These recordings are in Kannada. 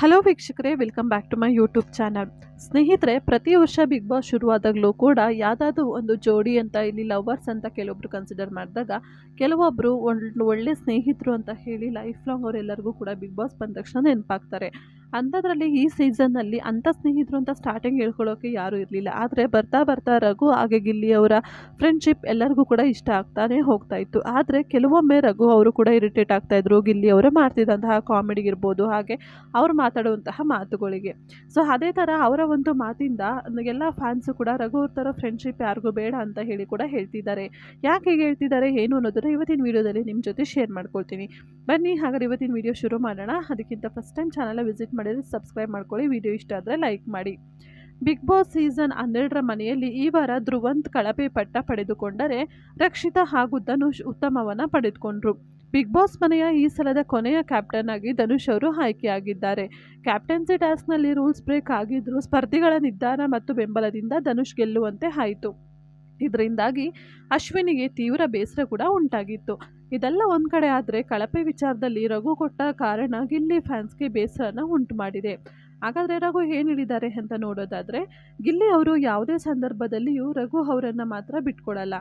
ಹಲೋ ವೀಕ್ಷಕರೇ welcome back to my YouTube channel ಸ್ನೇಹಿತರೆ, ಪ್ರತಿ ವರ್ಷ ಬಿಗ್ ಬಾಸ್ ಶುರುವಾದಾಗಲೂ ಕೂಡ ಯಾವುದಾದ್ರೂ ಒಂದು ಜೋಡಿ ಅಂತ ಇಲ್ಲಿ ಲವರ್ಸ್ ಅಂತ ಕೆಲವೊಬ್ರು ಕನ್ಸಿಡರ್ ಮಾಡಿದಾಗ ಕೆಲವೊಬ್ಬರು ಒಳ್ಳೆ ಸ್ನೇಹಿತರು ಅಂತ ಹೇಳಿ ಲೈಫ್ ಲಾಂಗ್ ಅವರೆಲ್ಲರಿಗೂ ಕೂಡ ಬಿಗ್ ಬಾಸ್ ಬಂದ ತಕ್ಷಣ ನೆನಪಾಗ್ತಾರೆ. ಅಂಥದ್ರಲ್ಲಿ ಈ ಸೀಸನ್ನಲ್ಲಿ ಅಂಥ ಸ್ನೇಹಿತರು ಅಂತ ಸ್ಟಾರ್ಟಿಂಗ್ ಹೇಳ್ಕೊಳ್ಳೋಕೆ ಯಾರೂ ಇರಲಿಲ್ಲ. ಆದರೆ ಬರ್ತಾ ಬರ್ತಾ ರಘು ಹಾಗೆ ಗಿಲ್ಲಿ ಅವರ ಫ್ರೆಂಡ್ಶಿಪ್ ಎಲ್ಲರಿಗೂ ಕೂಡ ಇಷ್ಟ ಆಗ್ತಾನೆ ಹೋಗ್ತಾ ಇತ್ತು. ಆದರೆ ಕೆಲವೊಮ್ಮೆ ರಘು ಅವರು ಕೂಡ ಇರಿಟೇಟ್ ಆಗ್ತಾಯಿದ್ರು ಗಿಲ್ಲಿ ಅವರು ಮಾಡ್ತಿದ್ದಂತಹ ಕಾಮಿಡಿಗಿರ್ಬೋದು ಹಾಗೆ ಅವ್ರು ಮಾತಾಡುವಂತಹ ಮಾತುಗಳಿಗೆ. ಸೊ ಅದೇ ಥರ ಅವರ ಒಂದು ಮಾತಿಂದ ಎಲ್ಲ ಫ್ಯಾನ್ಸು ಕೂಡ ರಘು ಅವ್ರ ಥರ ಫ್ರೆಂಡ್ಶಿಪ್ ಯಾರಿಗೂ ಬೇಡ ಅಂತ ಹೇಳಿ ಕೂಡ ಹೇಳ್ತಿದ್ದಾರೆ. ಯಾಕೆ ಹೀಗೆ ಹೇಳ್ತಿದ್ದಾರೆ, ಏನು ಅನ್ನೋದನ್ನು ಇವತ್ತಿನ ವಿಡಿಯೋದಲ್ಲಿ ನಿಮ್ಮ ಜೊತೆ ಶೇರ್ ಮಾಡ್ಕೊಳ್ತೀನಿ. ಬನ್ನಿ, ಹಾಗಾದ್ರೆ ಇವತ್ತಿನ ವಿಡಿಯೋ ಶುರು ಮಾಡೋಣ. ಅದಕ್ಕಿಂತ ಫಸ್ಟ್ ಟೈಮ್ ಚಾನಲ್ ವಿಸಿಟ್ ಮಾಡಿದ್ರೆ ಸಬ್ಸ್ಕ್ರೈಬ್ ಮಾಡ್ಕೊಳ್ಳಿ ವಿಡಿಯೋ ಇಷ್ಟ ಆದರೆ ಲೈಕ್ ಮಾಡಿ. ಬಿಗ್ ಬಾಸ್ ಸೀಸನ್ ಹನ್ನೆರಡರ ಮನೆಯಲ್ಲಿ ಈ ವಾರ ಧ್ರುವಂತ್ ಕಳಪೆ ಪಟ್ಟ ಪಡೆದುಕೊಂಡರೆ ರಕ್ಷಿತಾ ಹಾಗೂ ಧನುಷ್ ಉತ್ತಮವನ್ನು ಪಡೆದುಕೊಂಡ್ರು. ಬಿಗ್ ಬಾಸ್ ಮನೆಯ ಈ ಸಲದ ಕೊನೆಯ ಕ್ಯಾಪ್ಟನ್ ಆಗಿ ಧನುಷ್ ಅವರು ಆಯ್ಕೆಯಾಗಿದ್ದಾರೆ. ಕ್ಯಾಪ್ಟನ್ಸಿ ಟಾಸ್ಕ್ನಲ್ಲಿ ರೂಲ್ಸ್ ಬ್ರೇಕ್ ಆಗಿದ್ದರೂ ಸ್ಪರ್ಧಿಗಳ ನಿರ್ಧಾರ ಮತ್ತು ಬೆಂಬಲದಿಂದ ಧನುಷ್ ಗೆಲ್ಲುವಂತೆ ಆಯಿತು. ಇದರಿಂದಾಗಿ ಅಶ್ವಿನಿಗೆ ತೀವ್ರ ಬೇಸರ ಕೂಡ ಉಂಟಾಗಿತ್ತು. ಇದೆಲ್ಲ ಒಂದು ಕಡೆ ಆದರೆ ಕಳಪೆ ವಿಚಾರದಲ್ಲಿ ರಘು ಕೊಟ್ಟ ಕಾರಣ ಗಿಲ್ಲಿ ಫ್ಯಾನ್ಸ್ಗೆ ಬೇಸರನ ಉಂಟು ಮಾಡಿದೆ. ಹಾಗಾದರೆ ರಘು ಏನು ಹೇಳಿದ್ದಾರೆ ಅಂತ ನೋಡೋದಾದರೆ, ಗಿಲ್ಲಿ ಅವರು ಯಾವುದೇ ಸಂದರ್ಭದಲ್ಲಿಯೂ ರಘು ಅವರನ್ನು ಮಾತ್ರ ಬಿಟ್ಕೊಡಲ್ಲ.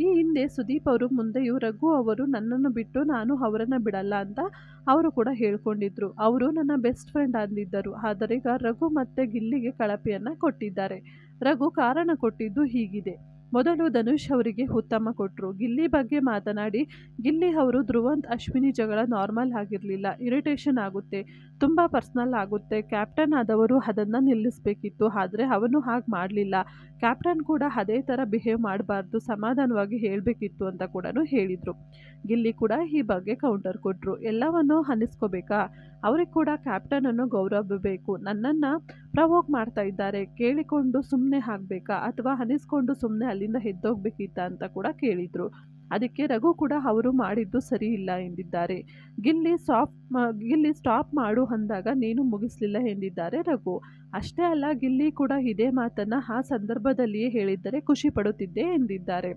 ಈ ಹಿಂದೆ ಸುದೀಪ್ ಅವರು ಮುಂದೆಯೂ ರಘು ಅವರು ನನ್ನನ್ನು ಬಿಟ್ಟು ನಾನು ಅವರನ್ನು ಬಿಡಲ್ಲ ಅಂತ ಅವರು ಕೂಡ ಹೇಳ್ಕೊಂಡಿದ್ರು. ಅವರು ನನ್ನ ಬೆಸ್ಟ್ ಫ್ರೆಂಡ್ ಅಂದಿದ್ದರು. ಆದರೆ ಈಗ ರಘು ಮತ್ತೆ ಗಿಲ್ಲಿಗೆ ಕಳಪೆಯನ್ನು ಕೊಟ್ಟಿದ್ದಾರೆ. ರಘು ಕಾರಣ ಕೊಟ್ಟಿದ್ದು ಹೀಗಿದೆ. ಮೊದಲು ಧನುಷ್ ಅವರಿಗೆ ಉತ್ತಮ ಕೊಟ್ಟರು ಗಿಲ್ಲಿ ಬಗ್ಗೆ ಮಾತನಾಡಿ, ಗಿಲ್ಲಿ ಅವರು ಧ್ರುವಂತ್, ಅಶ್ವಿನಿ ಜಗಳ ನಾರ್ಮಲ್ ಆಗಿರಲಿಲ್ಲ. ಇರಿಟೇಷನ್ ಆಗುತ್ತೆ, ತುಂಬ ಪರ್ಸ್ನಲ್ ಆಗುತ್ತೆ. ಕ್ಯಾಪ್ಟನ್ ಆದವರು ಅದನ್ನು ನಿಲ್ಲಿಸಬೇಕಿತ್ತು, ಆದರೆ ಅವನು ಹಾಗೆ ಮಾಡಲಿಲ್ಲ. ಕ್ಯಾಪ್ಟನ್ ಕೂಡ ಅದೇ ಥರ ಬಿಹೇವ್ ಮಾಡಬಾರ್ದು, ಸಮಾಧಾನವಾಗಿ ಹೇಳಬೇಕಿತ್ತು ಅಂತ ಕೂಡ ಹೇಳಿದರು. ಗಿಲ್ಲಿ ಕೂಡ ಈ ಬಗ್ಗೆ ಕೌಂಟರ್. ಕೊಟ್ಟರು ಎಲ್ಲವನ್ನು ಅನ್ನಿಸ್ಕೋಬೇಕಾ? ಅವ್ರಿಗೆ ಕೂಡ ಕ್ಯಾಪ್ಟನನ್ನು ಗೌರವ ಬೇಕು. ನನ್ನನ್ನು ಪ್ರವೋಕ್ ಮಾಡ್ತಾ ಇದ್ದಾರೆ ಕೇಳಿಕೊಂಡು ಸುಮ್ಮನೆ ಆಗಬೇಕಾ ಅಥವಾ ಅನಿಸ್ಕೊಂಡು ಸುಮ್ಮನೆ ಅಲ್ಲಿಂದ ಎದ್ದೋಗ್ಬೇಕಿತ್ತ ಅಂತ ಕೂಡ ಕೇಳಿದರು. ಅದಕ್ಕೆ ರಘು ಕೂಡ ಅವರು ಮಾಡಿದ್ದು ಸರಿ ಇಲ್ಲ ಎಂದಿದ್ದಾರೆ. ಗಿಲ್ಲಿ ಸಾಫ್ ಗಿಲ್ಲಿ ಸ್ಟಾಪ್ ಮಾಡು ಅಂದಾಗ ನೀನು ಮುಗಿಸಲಿಲ್ಲ ಎಂದಿದ್ದಾರೆ ರಘು. ಅಷ್ಟೇ ಅಲ್ಲ, ಗಿಲ್ಲಿ ಕೂಡ ಇದೇ ಮಾತನ್ನು ಆ ಸಂದರ್ಭದಲ್ಲಿಯೇ ಹೇಳಿದ್ದರೆ ಖುಷಿ ಪಡುತ್ತಿದ್ದೆ ಎಂದಿದ್ದಾರೆ.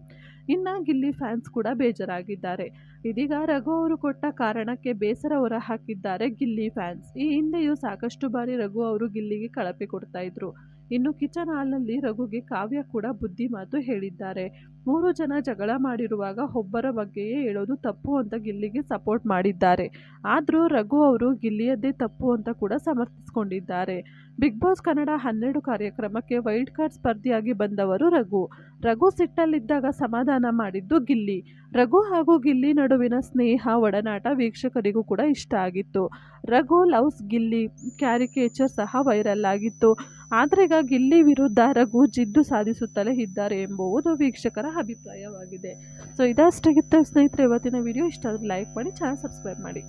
ಇನ್ನು ಗಿಲ್ಲಿ ಫ್ಯಾನ್ಸ್ ಕೂಡ ಬೇಜಾರಾಗಿದ್ದಾರೆ. ಇದೀಗ ರಘು ಅವರು ಕೊಟ್ಟ ಕಾರಣಕ್ಕೆ ಬೇಸರ ಹೊರ ಹಾಕಿದ್ದಾರೆ ಗಿಲ್ಲಿ ಫ್ಯಾನ್ಸ್ ಈ ಹಿಂದೆಯೂ ಸಾಕಷ್ಟು ಬಾರಿ ರಘು ಅವರು ಗಿಲ್ಲಿಗೆ ಕಳಪೆ ಕೊಡ್ತಾ ಇದ್ರು. ಇನ್ನು ಕಿಚನ್ ಹಾಲ್ನಲ್ಲಿ ರಘುಗೆ ಕಾವ್ಯ ಕೂಡ ಬುದ್ಧಿ ಮಾತು ಹೇಳಿದ್ದಾರೆ. ಮೂರು ಜನ ಜಗಳ ಮಾಡಿರುವಾಗ ಒಬ್ಬರ ಬಗ್ಗೆಯೇ ಹೇಳೋದು ತಪ್ಪು ಅಂತ ಗಿಲ್ಲಿಗೆ ಸಪೋರ್ಟ್ ಮಾಡಿದ್ದಾರೆ. ಆದರೂ ರಘು ಅವರು ಗಿಲ್ಲಿಯದ್ದೇ ತಪ್ಪು ಅಂತ ಕೂಡ ಸಮರ್ಥಿಸಿಕೊಂಡಿದ್ದಾರೆ. ಬಿಗ್ ಬಾಸ್ ಕನ್ನಡ ಹನ್ನೆರಡು ಕಾರ್ಯಕ್ರಮಕ್ಕೆ ವೈಲ್ಡ್ ಕಾರ್ಡ್ ಸ್ಪರ್ಧಿಯಾಗಿ ಬಂದವರು ರಘು. ರಘು ಸಿಟ್ಟಲ್ಲಿದ್ದಾಗ ಸಮಾಧಾನ ಮಾಡಿದ್ದು ಗಿಲ್ಲಿ. ರಘು ಹಾಗೂ ಗಿಲ್ಲಿ ನಡುವಿನ ಸ್ನೇಹ, ಒಡನಾಟ ವೀಕ್ಷಕರಿಗೂ ಕೂಡ ಇಷ್ಟ ಆಗಿತ್ತು. ರಘು, ಲವ್ಸ್, ಗಿಲ್ಲಿ, ಕ್ಯಾರಿಕೇಚರ್ ಸಹ ವೈರಲ್ ಆಗಿತ್ತು. ಆದರೆ ಈಗ ಗಿಲ್ಲಿ ವಿರುದ್ಧ ರಘು ಜಿದ್ದು ಸಾಧಿಸುತ್ತಲೇ ಇದ್ದಾರೆ ಎಂಬುವುದು ವೀಕ್ಷಕರ ಅಭಿಪ್ರಾಯವಾಗಿದೆ. ಸೊ ಇದಷ್ಟಾಗಿತ್ತು ಸ್ನೇಹಿತರೆ, ಇವತ್ತಿನ ವಿಡಿಯೋ ಇಷ್ಟ ಲೈಕ್ ಮಾಡಿ ಚಾನಲ್ ಸಬ್ಸ್ಕ್ರೈಬ್ ಮಾಡಿ.